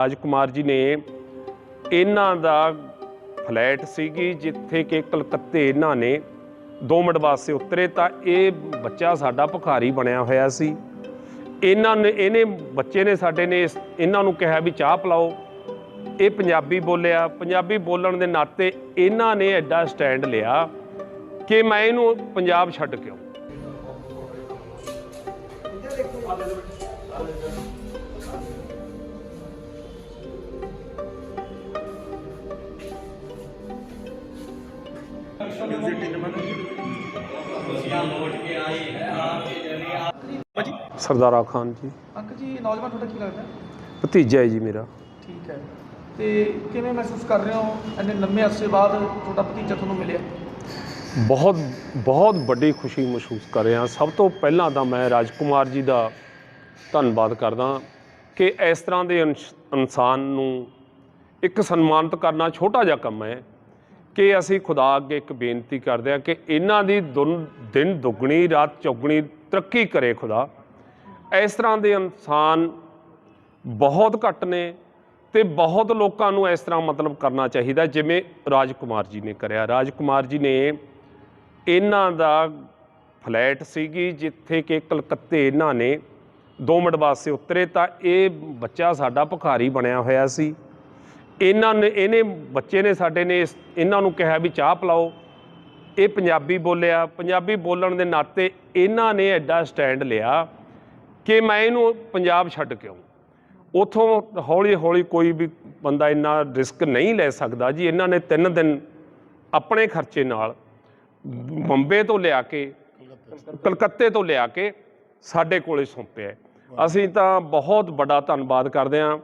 ਰਾਜ ਕੁਮਾਰ ਜੀ ਨੇ ਇਹਨਾਂ ਦਾ ਫਲੈਟ ਸੀਗੀ ਜਿੱਥੇ ਕਿ ਕਲਕੱਤੇ ਇਹਨਾਂ ਨੇ 2 ਮਿੰਟ ਵਾਸਤੇ ਉਤਰੇ ਤਾਂ ਇਹ ਬੱਚਾ ਸਾਡਾ ਭੁਖਾਰੀ ਬਣਿਆ ਹੋਇਆ ਸੀ। ਇਹਨਾਂ ਨੇ ਇਹਨੇ ਬੱਚੇ ਨੇ ਸਾਡੇ ਨੇ ਇਸ- ਇਹਨਾਂ ਨੂੰ ਕਿਹਾ ਵੀ ਚਾਹ ਪਿਲਾਓ। ਇਹ ਪੰਜਾਬੀ ਬੋਲਿਆ। ਪੰਜਾਬੀ ਬੋਲਣ ਦੇ ਨਾਤੇ ਇਹਨਾਂ ਨੇ ਐਡਾ ਸਟੈਂਡ ਲਿਆ ਕਿ ਮੈਂ ਇਹਨੂੰ ਪੰਜਾਬ ਛੱਡ ਕਿਉਂ ਸਰਦਾਰਾ ਖਾਨ ਜੀ। ਅੰਕਲ ਜੀ ਨੌਜਵਾਨ ਤੁਹਾਡਾ ਕੀ ਲੱਗਦਾ? ਭਤੀਜਾ ਹੈ ਜੀ ਮੇਰਾ। ਠੀਕ ਹੈ। ਤੇ ਕਿਵੇਂ ਮਹਿਸੂਸ ਕਰ ਰਹੇ ਹੋ? ਇੰਨੇ ਲੰਮੇ ਅਰਸੇ ਬਾਅਦ ਤੁਹਾਡਾ ਭਤੀਜਾ ਤੁਹਾਨੂੰ ਮਿਲਿਆ? ਬਹੁਤ ਬਹੁਤ ਵੱਡੀ ਖੁਸ਼ੀ ਮਹਿਸੂਸ ਕਰ ਰਿਹਾ। ਸਭ ਤੋਂ ਪਹਿਲਾਂ ਤਾਂ ਮੈਂ ਰਾਜਕੁਮਾਰ ਜੀ ਦਾ ਧੰਨਵਾਦ ਕਰਦਾ ਕਿ ਇਸ ਤਰ੍ਹਾਂ ਦੇ ਇਨਸ- ਇਨਸਾਨ ਨੂੰ ਇੱਕ ਸਨਮਾਨਿਤ ਕਰਨਾ ਛੋਟਾ ਜਿਹਾ ਕੰਮ ਹੈ ਕਿ ਅਸੀਂ ਖੁਦਾ ਅੱਗੇ ਇੱਕ ਬੇਨਤੀ ਕਰਦੇ ਹਾਂ ਕਿ ਇਹਨਾਂ ਦੀ ਦਿਨ ਦੁੱਗਣੀ ਰਾਤ ਚੌਗਣੀ ਤਰੱਕੀ ਕਰੇ ਖੁਦਾ। ਇਸ ਤਰ੍ਹਾਂ ਦੇ ਇਨਸਾਨ ਬਹੁਤ ਘੱਟ ਨੇ ਤੇ ਬਹੁਤ ਲੋਕਾਂ ਨੂੰ ਇਸ ਤਰ੍ਹਾਂ ਮਤਲਬ ਕਰਨਾ ਚਾਹੀਦਾ, ਜਿਵੇਂ ਰਾਜਕੁਮਾਰ ਜੀ ਨੇ ਕਰਿਆ। ਰਾਜਕੁਮਾਰ ਜੀ ਨੇ ਇਹਨਾਂ ਦਾ ਫਲੈਟ ਸੀਗੀ ਜਿੱਥੇ ਕਿ ਕਲਕੱਤੇ ਇਹਨਾਂ ਨੇ 2 ਮਿੰਟ ਵਾਸਤੇ ਉਤਰੇ ਤਾਂ ਇਹ ਬੱਚਾ ਸਾਡਾ ਭਿਖਾਰੀ ਬਣਿਆ ਹੋਇਆ ਸੀ। ਇਹਨਾਂ ਨੇ, ਇਹਨੇ ਬੱਚੇ ਨੇ ਸਾਡੇ ਨੇ ਇਸ- ਇਹਨਾਂ ਨੂੰ ਕਿਹਾ ਵੀ ਚਾਹ ਪਿਲਾਓ। ਇਹ ਪੰਜਾਬੀ ਬੋਲਿਆ। ਪੰਜਾਬੀ ਬੋਲਣ ਦੇ ਨਾਤੇ ਇਹਨਾਂ ਨੇ ਐਡਾ ਸਟੈਂਡ ਲਿਆ ਕਿ ਮੈਂ ਇਹਨੂੰ ਪੰਜਾਬ ਛੱਡ ਕੇ ਆਊਂ। ਉਥੋਂ ਹੌਲੀ ਹੌਲੀ ਕੋਈ ਵੀ ਬੰਦਾ ਇੰਨਾ ਰਿਸਕ ਨਹੀਂ ਲੈ ਸਕਦਾ ਜੀ। ਇਹਨਾਂ ਨੇ ਤਿੰਨ ਦਿਨ ਆਪਣੇ ਖਰਚੇ ਨਾਲ ਬੰਬੇ ਤੋਂ ਲਿਆ ਕੇ ਕਲਕੱਤੇ ਤੋਂ ਲਿਆ ਕੇ ਸਾਡੇ ਕੋਲੇ ਸੌਂਪਿਆ। ਅਸੀਂ ਤਾਂ ਬਹੁਤ ਵੱਡਾ ਧੰਨਵਾਦ ਕਰਦੇ ਹਾਂ।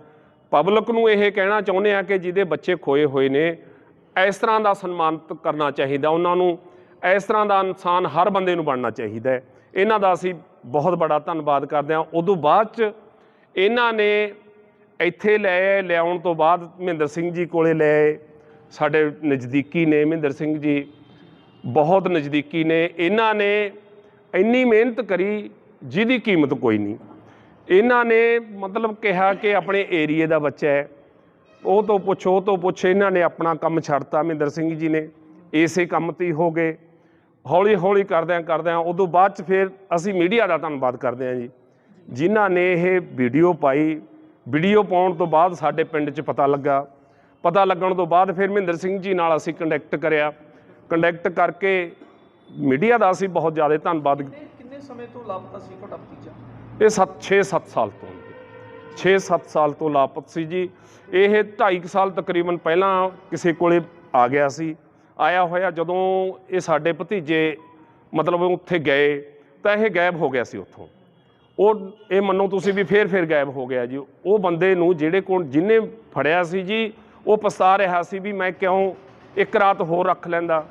ਪਬਲਿਕ ਨੂੰ ਇਹ ਕਹਿਣਾ ਚਾਹੁੰਦੇ ਆ ਕਿ ਜਿਹਦੇ ਬੱਚੇ ਖੋਏ ਹੋਏ ਨੇ ਇਸ ਤਰ੍ਹਾਂ ਦਾ ਸਨਮਾਨਿਤ ਕਰਨਾ ਚਾਹੀਦਾ। ਉਹਨਾਂ ਨੂੰ ਇਸ ਤਰ੍ਹਾਂ ਦਾ ਇਨਸਾਨ ਹਰ ਬੰਦੇ ਨੂੰ ਬਣਨਾ ਚਾਹੀਦਾ ਇਹਨਾਂ ਦਾ ਅਸੀਂ ਬਹੁਤ ਬੜਾ ਧੰਨਵਾਦ ਕਰਦੇ ਹਾਂ। ਉਦੋਂ ਬਾਅਦ ਚ ਇਹਨਾਂ ਨੇ ਇੱਥੇ ਲੈ ਲਿਆਉਣ ਤੋਂ ਬਾਅਦ ਮਹਿੰਦਰ ਸਿੰਘ ਜੀ ਕੋਲੇ ਲੈ ਸਾਡੇ ਨਜ਼ਦੀਕੀ ਨੇ ਮਹਿੰਦਰ ਸਿੰਘ ਜੀ, ਬਹੁਤ ਨਜ਼ਦੀਕੀ ਨੇ। ਇਹਨਾਂ ਨੇ ਇੰਨੀ ਮਿਹਨਤ ਕਰੀ, ਜਿਹਦੀ ਕੀਮਤ ਕੋਈ ਨਹੀਂ। ਇਹਨਾਂ ਨੇ ਮਤਲਬ ਕਿਹਾ ਕਿ ਆਪਣੇ ਏਰੀਏ ਦਾ ਬੱਚਾ ਹੈ। ਉਹ ਤੋਂ ਪੁੱਛ, ਉਹ ਤੋਂ ਪੁੱਛ ਇਹਨਾਂ ਨੇ ਆਪਣਾ ਕੰਮ ਛੱਡਤਾ ਮਹਿੰਦਰ ਸਿੰਘ ਜੀ ਨੇ। ਇਸੇ ਕੰਮ ਤੇ ਹੀ ਹੋ ਗਏ। ਹੌਲੀ ਹੌਲੀ ਕਰਦਿਆਂ ਕਰਦਿਆਂ ਉਦੋਂ ਬਾਅਦ ਚ ਫਿਰ ਅਸੀਂ ਮੀਡੀਆ ਦਾ ਧੰਨਵਾਦ ਕਰਦੇ ਹਾਂ ਜੀ। ਜਿਨ੍ਹਾਂ ਨੇ ਇਹ ਵੀਡੀਓ ਪਾਈ ਵੀਡੀਓ ਪਾਉਣ ਤੋਂ ਬਾਅਦ ਸਾਡੇ ਪਿੰਡ 'ਚ ਪਤਾ ਲੱਗਾ। ਪਤਾ ਲੱਗਣ ਤੋਂ ਬਾਅਦ ਫਿਰ ਮਹਿੰਦਰ ਸਿੰਘ ਜੀ ਨਾਲ ਅਸੀਂ ਕੰਟੈਕਟ ਕਰਿਆ। ਕੰਟੈਕਟ ਕਰਕੇ ਮੀਡੀਆ ਦਾ ਅਸੀਂ ਬਹੁਤ ਜ਼ਿਆਦਾ ਧੰਨਵਾਦ ਕਿੰਨੇ ਸਮੇਂ ਤੋਂ ਲਾਪਤਾ ਸੀ ਤੁਹਾਡਾ ਭਤੀਜਾ? ਇਹ 7 6-7 ਸਾਲ ਤੋਂ। 6-7 ਸਾਲ ਤੋਂ ਲਾਪਤ ਸੀ ਜੀ। ਇਹ 2.5 ਸਾਲ ਤਕਰੀਬਨ ਪਹਿਲਾਂ ਕਿਸੇ ਕੋਲੇ ਆ ਗਿਆ ਸੀ। ਆਇਆ ਹੋਇਆ ਜਦੋਂ ਇਹ ਸਾਡੇ ਭਤੀਜੇ ਮਤਲਬ ਉੱਥੇ ਗਏ ਤਾਂ ਇਹ ਗਾਇਬ ਹੋ ਗਿਆ ਸੀ ਉੱਥੋਂ। ਉਹ ਇਹ ਮੰਨੋ ਤੁਸੀਂ ਵੀ ਫੇਰ ਫੇਰ ਗਾਇਬ ਹੋ ਗਿਆ ਜੀ। ਉਹ ਬੰਦੇ ਨੂੰ ਜਿਹੜੇ ਕੋਲ ਜਿਹਨੇ ਫੜਿਆ ਸੀ ਜੀ ਉਹ ਪਛਤਾ ਰਿਹਾ ਸੀ ਵੀ ਮੈਂ ਕਿਉਂ ਇੱਕ ਰਾਤ ਹੋਰ ਰੱਖ ਲੈਂਦਾ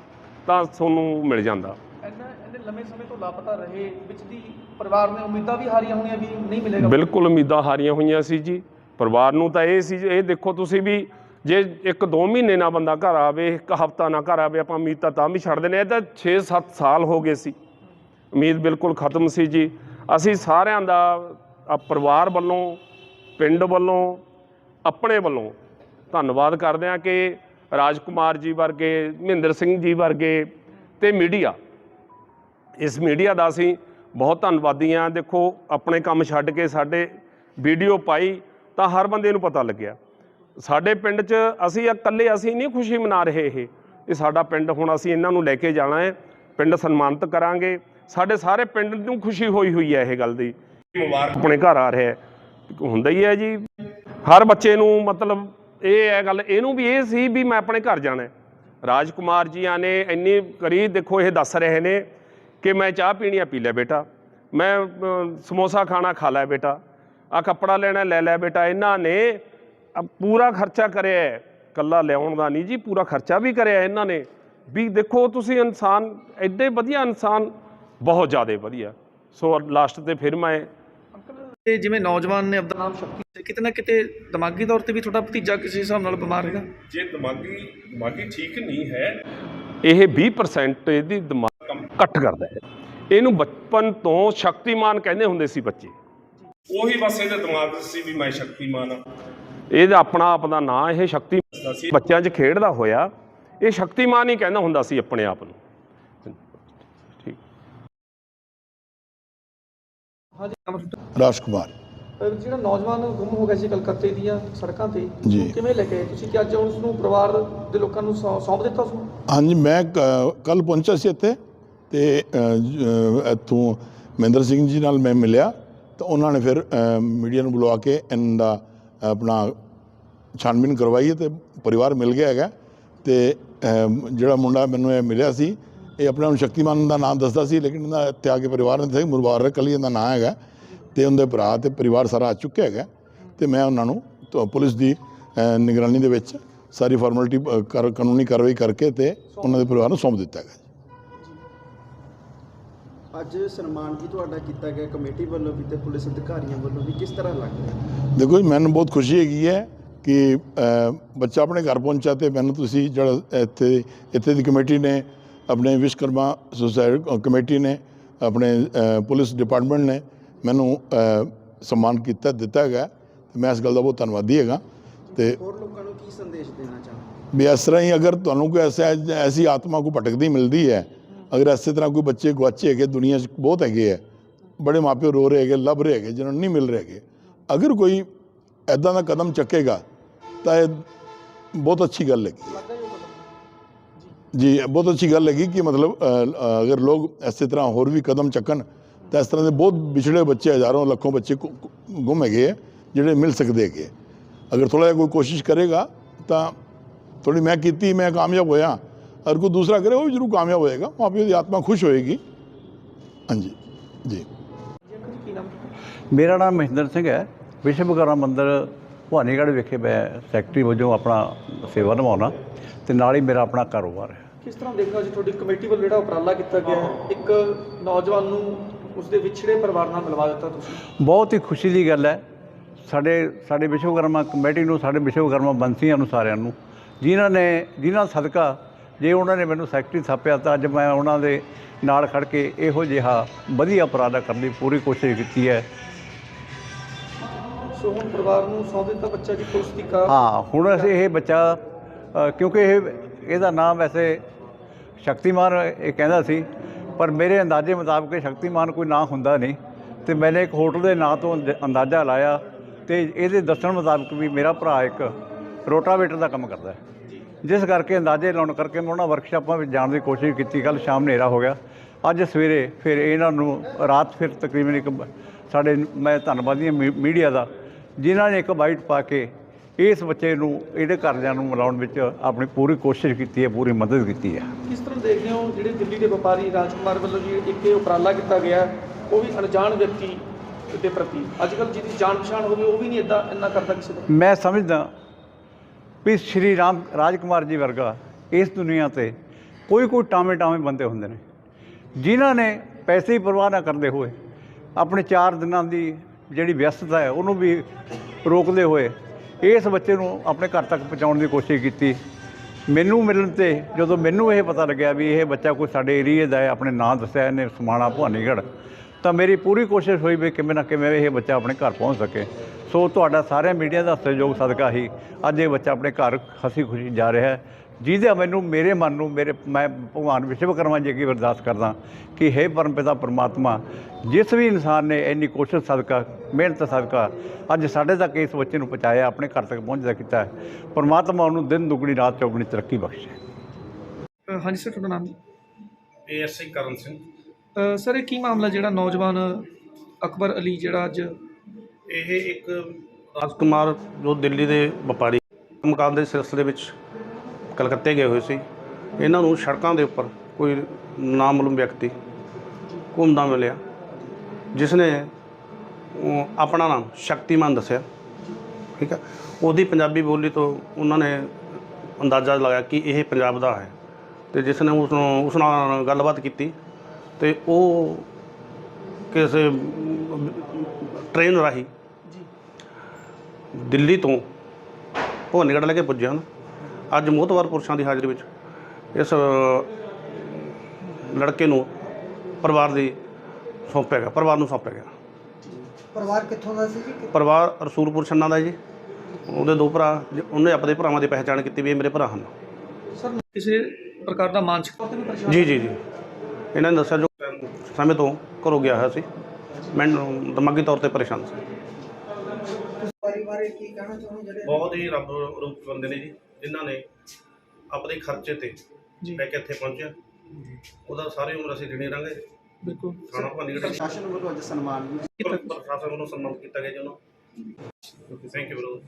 ਤਾਂ ਤੁਹਾਨੂੰ ਮਿਲ ਜਾਂਦਾ। ਇੰਨਾ ਇੰਨੇ ਲੰਮੇ ਸਮੇਂ ਤੋਂ ਲਾਪਤਾ ਰਹੇ ਵਿੱਚ ਦੀ ਪਰਿਵਾਰ ਨੇ ਉਮੀਦਾਂ ਵੀ ਹਾਰੀਆਂ ਹੋਣੀਆਂ ਵੀ ਨਹੀਂ ਮਿਲੇਗਾ। ਬਿਲਕੁਲ ਉਮੀਦਾਂ ਹਾਰੀਆਂ ਹੋਈਆਂ ਸੀ ਜੀ। ਪਰਿਵਾਰ ਨੂੰ ਤਾਂ ਇਹ ਸੀ ਇਹ ਦੇਖੋ ਤੁਸੀਂ ਵੀ ਜੇ ਇੱਕ ਦੋ ਮਹੀਨੇ ਨਾ ਬੰਦਾ ਘਰ ਆਵੇ, ਇੱਕ ਹਫਤਾ ਨਾ ਘਰ ਆਵੇ, ਆਪਾਂ ਉਮੀਦ ਤਾਂ ਤਾਂ ਵੀ ਛੱਡ ਦਿੰਦੇ ਆ ਇਹ ਤਾਂ 6-7 ਸਾਲ ਹੋ ਗਏ ਸੀ। ਉਮੀਦ ਬਿਲਕੁਲ ਖਤਮ ਸੀ ਜੀ। ਅਸੀਂ ਸਾਰਿਆਂ ਦਾ ਪਰਿਵਾਰ ਵੱਲੋਂ, ਪਿੰਡ ਵੱਲੋਂ, ਆਪਣੇ ਵੱਲੋਂ ਧੰਨਵਾਦ ਕਰਦੇ ਹਾਂ ਕਿ ਰਾਜਕੁਮਾਰ ਜੀ ਵਰਗੇ, ਮਹਿੰਦਰ ਸਿੰਘ ਜੀ ਵਰਗੇ ਤੇ ਮੀਡੀਆ। ਇਸ ਮੀਡੀਆ ਦਾ ਅਸੀਂ ਬਹੁਤ ਧੰਨਵਾਦੀ ਹਾਂ। ਦੇਖੋ, ਆਪਣੇ ਕੰਮ ਛੱਡ ਕੇ ਸਾਡੇ ਵੀਡੀਓ ਪਾਈ ਤਾਂ ਹਰ ਬੰਦੇ ਨੂੰ ਪਤਾ ਲੱਗਿਆ। ਸਾਡੇ ਪਿੰਡ 'ਚ ਅਸੀਂ ਇਕੱਲੇ ਅਸੀਂ ਨਹੀਂ ਖੁਸ਼ੀ ਮਨਾ ਰਹੇ ਇਹ। ਇਹ ਸਾਡਾ ਪਿੰਡ ਹੁਣ ਅਸੀਂ ਇਹਨਾਂ ਨੂੰ ਲੈ ਕੇ ਜਾਣਾ ਹੈ। ਪਿੰਡ ਸਨਮਾਨਿਤ ਕਰਾਂਗੇ। ਸਾਡੇ ਸਾਰੇ ਪਿੰਡ ਨੂੰ ਖੁਸ਼ੀ ਹੋਈ ਹੋਈ ਹੈ ਇਹ ਗੱਲ ਦੀ। ਮੁਬਾਰਕ। ਆਪਣੇ ਘਰ ਆ ਰਿਹਾ ਹੁੰਦਾ ਹੀ ਹੈ ਜੀ। ਹਰ ਬੱਚੇ ਨੂੰ ਮਤਲਬ ਇਹ ਹੈ ਗੱਲ ਇਹਨੂੰ ਵੀ ਇਹ ਸੀ ਵੀ ਮੈਂ ਆਪਣੇ ਘਰ ਜਾਣਾ ਹੈ। ਰਾਜਕੁਮਾਰ ਜੀਆਂ ਨੇ ਇੰਨੀ ਕਰੀ ਦੇਖੋ ਇਹ ਦੱਸ ਰਹੇ ਨੇ ਕਿ ਮੈਂ ਚਾਹ ਪੀਣੀ ਆ ਪੀ ਲੈ ਬੇਟਾ। ਮੈਂ ਸਮੋਸਾ ਖਾਣਾ ਖਾ ਲੈ ਬੇਟਾ। ਆ ਕੱਪੜਾ ਲੈਣਾ ਲੈ ਲੈ ਬੇਟਾ। ਇਹਨਾਂ ਨੇ ਪੂਰਾ ਖਰਚਾ ਕਰਿਆ ਹੈ। ਕੱਲਾ ਲਿਆਉਣ ਦਾ ਨਹੀਂ ਜੀ ਪੂਰਾ ਖਰਚਾ ਵੀ ਕਰਿਆ ਇਹਨਾਂ ਨੇ। ਵੀ ਦੇਖੋ ਤੁਸੀਂ ਇਨਸਾਨ ਐਡੇ ਵਧੀਆ ਇਨਸਾਨ ਬਹੁਤ ਜ਼ਿਆਦਾ ਵਧੀਆ। ਸੋ ਲਾਸਟ ਤੇ ਫਿਰ ਮੈਂ ਅੰਕਲ ਇਹ ਜਿਵੇਂ ਨੌਜਵਾਨ ਨੇ ਆਪਣਾ ਨਾਮ ਸ਼ਕਤੀ ਤੇ ਕਿਤੇ ਨਾ ਕਿਤੇ ਦਿਮਾਗੀ ਤੌਰ ਤੇ ਵੀ ਤੁਹਾਡਾ ਭਤੀਜਾ ਕਿਸੇ ਹਿਸਾਬ ਨਾਲ ਬਿਮਾਰ ਹੈਗਾ? ਜੇ ਦਿਮਾਗੀ ਦਿਮਾਗੀ ਠੀਕ ਨਹੀਂ ਹੈ ਇਹ 20% ਇਹਦੀ ਦਿਮਾਗ ਕੰਮ ਘੱਟ ਕਰਦਾ ਹੈ। ਇਹਨੂੰ ਬਚਪਨ ਤੋਂ ਸ਼ਕਤੀਮਾਨ ਕਹਿੰਦੇ ਹੁੰਦੇ ਸੀ ਬੱਚੇ। ਉਹੀ ਬਸ ਇਹਦੇ ਦਿਮਾਗ 'ਚ ਸੀ ਵੀ ਮੈਂ ਸ਼ਕਤੀਮਾਨ ਆ ਇਹਦਾ ਆਪਣਾ ਆਪ ਦਾ ਨਾਂ ਇਹ ਸ਼ਕਤੀ ਬੱਚਿਆਂ 'ਚ ਖੇਡਦਾ ਹੋਇਆ ਇਹ ਸ਼ਕਤੀਮਾਨ ਹੀ ਕਹਿੰਦਾ ਹੁੰਦਾ ਸੀ ਆਪਣੇ ਆਪ ਨੂੰ। ਠੀਕ। ਹਾਂਜੀ ਨਾਮ ਰਾਜ ਕੁਮਾਰ ਅਹ ਜਿਹੜਾ ਨੌਜਵਾਨ ਗੁੰਮ ਹੋ ਗਿਆ ਸੀ ਕਲਕੱਤੇ ਦੀਆਂ ਸੜਕਾਂ ਤੇ ਜੀ। ਉਹ ਕਿਵੇਂ ਲੈ ਕੇ ਆਏ? ਤੁਸੀਂ ਕਿ ਅੱਜ ਉਸ ਨੂੰ ਪਰਿਵਾਰ ਦੇ ਲੋਕਾਂ ਨੂੰ ਸੌ- ਸੌਂਪ ਦਿੱਤਾ ਉਸ ਨੂੰ ਹਾਂਜੀ ਮੈਂ ਕੱਲ ਪਹੁੰਚਿਆ ਸੀ ਇੱਥੇ ਤੇ ਇੱਥੋਂ ਮਹਿੰਦਰ ਸਿੰਘ ਜੀ ਨਾਲ ਮੈਂ ਮਿਲਿਆ ਤਾਂ ਉਹਨਾਂ ਨੇ ਫਿਰ ਮੀਡੀਆ ਨੂੰ ਬੁਲਵਾ ਕੇ ਇਹਨਾਂ ਦਾ ਆਪਣਾ ਛਾਨਬੀਨ ਕਰਵਾਈ ਹੈ ਤੇ ਪਰਿਵਾਰ ਮਿਲ ਗਿਆ ਹੈਗਾ ਤੇ ਜਿਹੜਾ ਮੁੰਡਾ ਮੈਨੂੰ ਇਹ ਮਿਲਿਆ ਸੀ, ਇਹ ਆਪਣਾ ਨੂੰ ਸ਼ਕਤੀਮਾਨ ਦਾ ਨਾਮ ਦੱਸਦਾ ਸੀ, ਲੇਕਿਨ ਇਹਦਾ ਇੱਥੇ ਆ ਕੇ ਪਰਿਵਾਰ ਨੇ ਦੱਸਿਆ ਮੁਬਾਰਕ ਅਲੀ ਇਹਦਾ ਨਾਮ ਹੈਗਾ ਤੇ ਉਹਦੇ ਭਰਾ ਤੇ ਪਰਿਵਾਰ ਸਾਰਾ ਆ ਚੁੱਕਿਆ ਹੈਗਾ ਤੇ ਮੈਂ ਉਹਨਾਂ ਨੂੰ ਪੁਲਿਸ ਦੀ ਨਿਗਰਾਨੀ ਦੇ ਵਿੱਚ ਸਾਰੀ ਫਾਰਮੈਲਿਟੀ ਕਾਨੂੰਨੀ ਕਾਰਵਾਈ ਕਰਕੇ ਤੇ ਉਹਨਾਂ ਦੇ ਪਰਿਵਾਰ ਨੂੰ ਸੌਂਪ ਦਿੱਤਾ ਹੈਗਾ। ਅੱਜ ਸਨਮਾਨ ਕੀ ਤੁਹਾਡਾ ਕੀਤਾ ਗਿਆ ਕਮੇਟੀ ਵੱਲੋਂ ਵੀ ਤੇ ਪੁਲਿਸ ਅਧਿਕਾਰੀਆਂ ਵੱਲੋਂ ਵੀ ਕਿਸ ਤਰ੍ਹਾਂ ਲੱਗ ਰਿਹਾ? ਦੇਖੋ ਜੀ ਮੈਨੂੰ ਬਹੁਤ ਖੁਸ਼ੀ ਹੈਗੀ ਹੈ ਕਿ ਬੱਚਾ ਆਪਣੇ ਘਰ ਪਹੁੰਚਾ ਤੇ ਮੈਨੂੰ ਤੁਸੀਂ ਜਿਹੜਾ ਇੱਥੇ ਇੱਥੇ ਦੀ ਕਮੇਟੀ ਨੇ ਆਪਣੇ ਵਿਸ਼ਕਰਮਾ ਸੁਸਾਇਟੀ ਕਮੇਟੀ ਨੇ ਆਪਣੇ ਪੁਲਿਸ ਡਿਪਾਰਟਮੈਂਟ ਨੇ ਮੈਨੂੰ ਸਨਮਾਨ ਕੀਤਾ ਦਿੱਤਾ ਹੈਗਾ। ਤੇ ਮੈਂ ਇਸ ਗੱਲ ਦਾ ਬਹੁਤ ਧੰਨਵਾਦੀ ਹੈਗਾ। ਤੇ ਹੋਰ ਲੋਕਾਂ ਨੂੰ ਕੀ ਸੰਦੇਸ਼ ਦੇਣਾ ਚਾਹੁੰਦੇ ਵੀ ਇਸ ਤਰ੍ਹਾਂ ਹੀ ਅਗਰ ਤੁਹਾਨੂੰ ਕੋਈ ਐਸਾ ਐਸੀ ਆਤਮਾ ਕੋ ਭਟਕਦੀ ਮਿਲਦੀ ਹੈ ਅਗਰ ਇਸੇ ਤਰ੍ਹਾਂ ਕੋਈ ਬੱਚੇ ਗੁਆਚੇ ਹੈਗੇ ਦੁਨੀਆ 'ਚ ਬਹੁਤ ਹੈਗੇ ਹੈ ਬੜੇ ਮਾਪਿਓ ਰੋ ਰਹੇ ਹੈਗੇ ਲੱਭ ਰਹੇ ਹੈਗੇ ਜਿਹਨਾਂ ਨੂੰ ਨਹੀਂ ਮਿਲ ਰਹੇ ਹੈਗੇ ਅਗਰ ਕੋਈ ਐਦਾਂ ਦਾ ਕਦਮ ਚੱਕੇਗਾ ਤਾਂ ਇਹ ਬਹੁਤ ਅੱਛੀ ਗੱਲ ਹੈਗੀ ਜੀ ਬਹੁਤ ਅੱਛੀ ਗੱਲ ਹੈਗੀ ਕਿ ਮਤਲਬ ਅ, ਅ, ਅਗਰ ਲੋਕ ਇਸੇ ਤਰ੍ਹਾਂ ਹੋਰ ਵੀ ਕਦਮ ਚੱਕਣ ਤਾਂ ਇਸ ਤਰ੍ਹਾਂ ਦੇ ਬਹੁਤ ਵਿਛੜੇ ਬੱਚੇ ਹਜ਼ਾਰਾਂ ਲੱਖੋਂ ਬੱਚੇ ਗੁ- ਗੁ- ਗੁੰਮ ਹੈਗੇ ਹੈ ਜਿਹੜੇ ਮਿਲ ਸਕਦੇ ਹੈਗੇ ਹੈ। ਅਗਰ ਥੋੜਾ ਜਿਹਾ ਕੋਈ ਕੋਸ਼ਿਸ਼ ਕਰੇਗਾ ਤਾਂ ਥੋੜੀ ਮੈਂ ਕੀਤੀ ਮੈਂ ਕਾਮਯਾਬ ਹੋਇਆ ਔਰ ਕੋਈ ਦੂਸਰਾ ਕਰੇ ਉਹ ਵੀ ਜ਼ਰੂਰ ਕਾਮਯਾਬ ਹੋਏਗਾ। ਮਾਂ ਪਿਓ ਦੀ ਆਤਮਾ ਖੁਸ਼ ਹੋਏਗੀ। ਹਾਂਜੀ ਜੀ। ਮੇਰਾ ਨਾਮ ਮਹਿੰਦਰ ਸਿੰਘ ਹੈ। ਵਿਸ਼ਵਕਰਮਾ ਮੰਦਿਰ ਭਵਾਨੀਗੜ੍ਹ ਵਿਖੇ ਮੈਂ ਸੈਕਟਰੀ ਵਜੋਂ ਆਪਣਾ ਸੇਵਾ ਨਿਭਾਉਣਾ ਤੇ ਨਾਲ ਹੀ ਮੇਰਾ ਆਪਣਾ ਕਾਰੋਬਾਰ ਹੈ। ਕਿਸ ਤਰ੍ਹਾਂ ਦੇਖੋ ਜੀ ਤੁਹਾਡੀ ਕਮੇਟੀ ਵੱਲੋਂ ਜਿਹੜਾ ਉਪਰਾਲਾ ਕੀਤਾ ਗਿਆ ਹੈ, ਇੱਕ ਨੌਜਵਾਨ ਨੂੰ ਉਸਦੇ ਵਿਛੜੇ ਪਰਿਵਾਰ ਨਾਲ ਮਿਲਵਾ ਦਿੱਤਾ ਤੁਸੀਂ। ਬਹੁਤ ਹੀ ਖੁਸ਼ੀ ਦੀ ਗੱਲ ਹੈ। ਸਾਡੇ ਸਾਡੇ ਵਿਸ਼ਵਕਰਮਾ ਕਮੇਟੀ ਨੂੰ ਸਾਡੇ ਵਿਸ਼ਵਕਰਮਾ ਬੰਸੀਆਂ ਨੂੰ ਸਾਰਿਆਂ ਨੂੰ ਜਿਨ੍ਹਾਂ ਨੇ ਜਿਨ੍ਹਾਂ ਸਦਕਾ ਜੇ ਉਹਨਾਂ ਨੇ ਮੈਨੂੰ ਸੈਕਟਰੀ ਥਾਪਿਆ ਤਾਂ ਅੱਜ ਮੈਂ ਉਹਨਾਂ ਦੇ ਨਾਲ ਖੜ ਕੇ ਇਹੋ ਜਿਹਾ ਵਧੀਆ ਉਪਰਾਲਾ ਕਰਨ ਦੀ ਪੂਰੀ ਕੋਸ਼ਿਸ਼ ਕੀਤੀ ਹੈ। ਸੋ ਹੁਣ ਪਰਿਵਾਰ ਨੂੰ ਸੌਂਪ ਦਿੱਤਾ ਬੱਚਾ ਜੀ ਪੁਲਿਸ ਦੀ ਕਾਰ ਹਾਂ ਹੁਣ ਅਸੀਂ ਇਹ ਬੱਚਾ ਕਿਉਂਕਿ ਇਹ ਇਹਦਾ ਨਾਮ ਵੈਸੇ ਸ਼ਕਤੀਮਾਨ ਇਹ ਕਹਿੰਦਾ ਸੀ ਪਰ ਮੇਰੇ ਅੰਦਾਜ਼ੇ ਮੁਤਾਬਕ ਸ਼ਕਤੀਮਾਨ ਕੋਈ ਨਾਂ ਹੁੰਦਾ ਨਹੀਂ। ਤੇ ਮੈਨੇ ਇੱਕ ਹੋਟਲ ਦੇ ਨਾਂ ਤੋਂ ਅੰਦ- ਅੰਦਾਜ਼ਾ ਲਾਇਆ ਤੇ ਇਹਦੇ ਦੱਸਣ ਮੁਤਾਬਕ ਵੀ ਮੇਰਾ ਭਰਾ ਇੱਕ ਰੋਟਾਵੇਟਰ ਦਾ ਕੰਮ ਕਰਦਾ ਹੈ। ਜਿਸ ਕਰਕੇ ਅੰਦਾਜ਼ੇ ਲਾਉਣ ਕਰਕੇ ਮੈਂ ਉਹਨਾਂ ਵਰਕਸ਼ਾਪਾਂ ਵਿੱਚ ਜਾਣ ਦੀ ਕੋਸ਼ਿਸ਼ ਕੀਤੀ। ਕੱਲ ਸ਼ਾਮ ਹਨੇਰਾ ਹੋ ਗਿਆ। ਅੱਜ ਸਵੇਰੇ ਫਿਰ ਇਹਨਾਂ ਨੂੰ ਰਾਤ ਫਿਰ ਤਕਰੀਬਨ ਇੱਕ ਸਾਡੇ ਮੈਂ ਧੰਨਵਾਦੀ ਹਾਂ ਮੀਡੀਆ ਦਾ ਜਿਨ੍ਹਾਂ ਨੇ ਇੱਕ ਬਾਈਟ ਪਾ ਕੇ ਇਸ ਬੱਚੇ ਨੂੰ ਇਹਦੇ ਘਰਦਿਆਂ ਨੂੰ ਮਿਲਾਉਣ ਵਿੱਚ ਆਪਣੀ ਪੂਰੀ ਕੋਸ਼ਿਸ਼ ਕੀਤੀ ਹੈ ਪੂਰੀ ਮਦਦ ਕੀਤੀ ਹੈ। ਕਿਸ ਤਰ੍ਹਾਂ ਦੇਖਦੇ ਹੋ ਜਿਹੜੇ ਦਿੱਲੀ ਦੇ ਵਪਾਰੀ ਰਾਜਕੁਮਾਰ ਵੱਲੋਂ ਜੀ ਇੱਕ ਇਹ ਉਪਰਾਲਾ ਕੀਤਾ ਗਿਆ ਉਹ ਵੀ ਅਣਜਾਣ ਵਿਅਕਤੀ ਦੇ ਪ੍ਰਤੀ? ਅੱਜ ਕੱਲ੍ਹ ਜਿਹਦੀ ਜਾਣ ਪਛਾਣ ਹੋਵੇ ਉਹ ਵੀ ਨਹੀਂ ਇਦਾਂ ਇੰਨਾ ਕਰਦਾ ਕਿਸੇ ਦਾ? ਮੈਂ ਸਮਝਦਾ ਵੀ ਸ਼੍ਰੀ ਰਾਮ ਰਾਜਕੁਮਾਰ ਜੀ ਵਰਗਾ ਇਸ ਦੁਨੀਆ ਤੇ ਕੋਈ ਕੋਈ ਟਾਵੇਂ ਟਾਵੇਂ ਬੰਦੇ ਹੁੰਦੇ ਨੇ, ਜਿਨ੍ਹਾਂ ਨੇ ਪੈਸੇ ਦੀ ਪਰਵਾਹ ਨਾ ਕਰਦੇ ਹੋਏ, ਆਪਣੇ 4 ਦਿਨਾਂ ਦੀ ਜਿਹੜੀ ਵਿਅਸਤਤਾ ਹੈ, ਉਹਨੂੰ ਵੀ ਰੋਕਦੇ ਹੋਏ ਇਸ ਬੱਚੇ ਨੂੰ ਆਪਣੇ ਘਰ ਤੱਕ ਪਹੁੰਚਾਉਣ ਦੀ ਕੋਸ਼ਿਸ਼ ਕੀਤੀ। ਮੈਨੂੰ ਮਿਲਣ ਤੇ ਜਦੋਂ ਮੈਨੂੰ ਇਹ ਪਤਾ ਲੱਗਿਆ ਵੀ ਇਹ ਬੱਚਾ ਕੋਈ ਸਾਡੇ ਏਰੀਏ ਦਾ ਹੈ, ਆਪਣੇ ਨਾਂ ਦੱਸਿਆ ਇਹਨੇ ਸਮਾਣਾ ਭਵਾਨੀਗੜ੍ਹ, ਤਾਂ ਮੇਰੀ ਪੂਰੀ ਕੋਸ਼ਿਸ਼ ਹੋਈ ਵੀ ਕਿਵੇਂ ਨਾ ਕਿਵੇਂ ਇਹ ਬੱਚਾ ਆਪਣੇ ਘਰ ਪਹੁੰਚ ਸਕੇ। ਸੋ ਤੁਹਾਡਾ ਸਾਰਿਆਂ ਮੀਡੀਆ ਦਾ ਸਹਿਯੋਗ ਸਦਕਾ ਹੀ ਅੱਜ ਇਹ ਬੱਚਾ ਆਪਣੇ ਘਰ ਹਸੀ ਖੁਸ਼ੀ ਜਾ ਰਿਹਾ ਹੈ। ਜਿਹਦੇ ਮੈਨੂੰ ਮੇਰੇ ਮਨ ਨੂੰ ਮੇਰੇ ਮੈਂ ਭਗਵਾਨ ਵਿਸ਼ਵਕਰਮਾ ਜੀ ਅੱਗੇ ਅਰਦਾਸ ਕਰਦਾ ਕਿ हे ਪਰਮਪਿਤਾ ਪਰਮਾਤਮਾ ਜਿਸ ਵੀ ਇਨਸਾਨ ਨੇ ਇੰਨੀ ਕੋਸ਼ਿਸ਼ ਸਦਕਾ ਮਿਹਨਤ ਸਦਕਾ ਅੱਜ ਸਾਡੇ ਤੱਕ ਇਸ ਬੱਚੇ ਨੂੰ ਪਹੁੰਚਾਇਆ ਆਪਣੇ ਘਰ ਤੱਕ ਪਹੁੰਚਦਾ ਕੀਤਾ ਹੈ। ਪਰਮਾਤਮਾ ਉਹਨੂੰ ਦਿਨ ਦੁਗਣੀ ਰਾਤ ਚੌਗਣੀ ਤਰੱਕੀ ਬਖਸ਼ੇ। ਹਾਂਜੀ ਸਰ ਤੁਹਾਡਾ ਨਾਮ? ਏਐਸਆਈ ਕਰਨ ਸਿੰਘ ਸਰ ਇਹ ਕੀ ਮਾਮਲਾ ਜਿਹੜਾ ਨੌਜਵਾਨ ਅਕਬਰ ਅਲੀ ਜਿਹੜਾ ਅੱਜ ਇਹ ਇੱਕ ਰਾਜਕੁਮਾਰ ਜੋ ਦਿੱਲੀ ਦੇ ਵਪਾਰੀ ਕੰਮਕਾਜ ਦੇ ਸਿਲਸਿਲੇ ਵਿੱਚ ਕਲਕੱਤੇ ਗਏ ਹੋਏ ਸੀ, ਇਹਨਾਂ ਨੂੰ ਸੜਕਾਂ ਦੇ ਉੱਪਰ ਕੋਈ ਨਾਮਾਲੂਮ ਵਿਅਕਤੀ ਘੁੰਮਦਾ ਮਿਲਿਆ ਜਿਸ ਨੇ ਆਪਣਾ ਨਾਮ ਸ਼ਕਤੀਮਾਨ ਦੱਸਿਆ, ਠੀਕ ਹੈ ਉਹਦੀ ਪੰਜਾਬੀ ਬੋਲੀ ਤੋਂ ਉਹਨਾਂ ਨੇ ਅੰਦਾਜ਼ਾ ਲਗਾਇਆ ਕਿ ਇਹ ਪੰਜਾਬ ਦਾ ਹੈ ਤੇ ਜਿਸ ਨੇ ਉਸ ਨੂੰ ਉਸ ਨਾਲ ਗੱਲਬਾਤ ਕੀਤੀ ਤੇ ਉਹ ਕਿਸੇ ਟ੍ਰੇਨ ਰਾਹੀਂ ਦਿੱਲੀ ਤੋਂ ਭਵਾਨੀਗੜ੍ਹ ਲੈ ਕੇ ਪੁੱਜੇ ਹਨ ਅੱਜ ਮੋਹਤਵਾਰ ਪੁਰਸ਼ਾਂ ਦੀ ਹਾਜ਼ਰੀ ਵਿੱਚ ਇਸ ਲੜਕੇ ਨੂੰ ਪਰਿਵਾਰ ਦੀ ਸੌਂਪਿਆ ਗਿਆ ਪਰਿਵਾਰ ਨੂੰ ਸੌਂਪਿਆ ਗਿਆ। ਪਰਿਵਾਰ ਕਿੱਥੋਂ ਦਾ ਸੀ ਜੀ? ਪਰਿਵਾਰ ਰਸੂਲਪੁਰ ਛੰਨਾ ਦਾ ਜੀ। ਉਹਦੇ ਦੋ ਭਰਾ ਜ- ਉਹਨੇ ਆਪਣੇ ਭਰਾਵਾਂ ਦੀ ਪਹਿਚਾਣ ਕੀਤੀ ਵੀ ਇਹ ਮੇਰੇ ਭਰਾ ਹਨ। ਸਰ ਕਿਸੇ ਪ੍ਰਕਾਰ ਦਾ ਮਾਨਸਿਕ ਤੌਰ ਤੇ ਵੀ ਪਰੇਸ਼ਾਨ ਜੀ ਜੀ ਜੀ। ਇਹਨਾਂ ਨੇ ਦੱਸਿਆ ਜੋ ਸਮੇਂ ਤੋਂ ਘਰੋਂ ਗਿਆ ਹੋਇਆ ਸੀ। ਮੈਂ ਦਿਮਾਗੀ ਤੌਰ ਤੇ ਪਰੇਸ਼ਾਨ ਸੀ। ਬਹੁਤ ਹੀ ਰੱਬ ਰੂਪ ਬੰਦੇ ਨੇ ਜੀ ਜਿਨ੍ਹਾਂ ਨੇ ਆਪਣੇ ਖਰਚੇ ਤੇ ਜੀ। ਲੈ ਕੇ ਇੱਥੇ ਪਹੁੰਚਿਆ। ਉਹਦਾ ਸਾਰੀ ਉਮਰ ਅਸੀਂ ਗਿਣੀ ਰਾਂਗੇ ਬਿਲਕੁਲ। ਖਾਣਾ ਭਾਨੀ ਜਿਹੜਾ ਪ੍ਰਸ਼ਾਸਨ ਵੱਲੋਂ ਅੱਜ ਸਨਮਾਨ ਵੀ ਪ੍ਰਸ਼ਾਸਨ ਵੱਲੋਂ ਸਨਮਾਨ ਕੀਤਾ ਗਿਆ ਜੀ ਉਹਨੂੰ। Thank you bro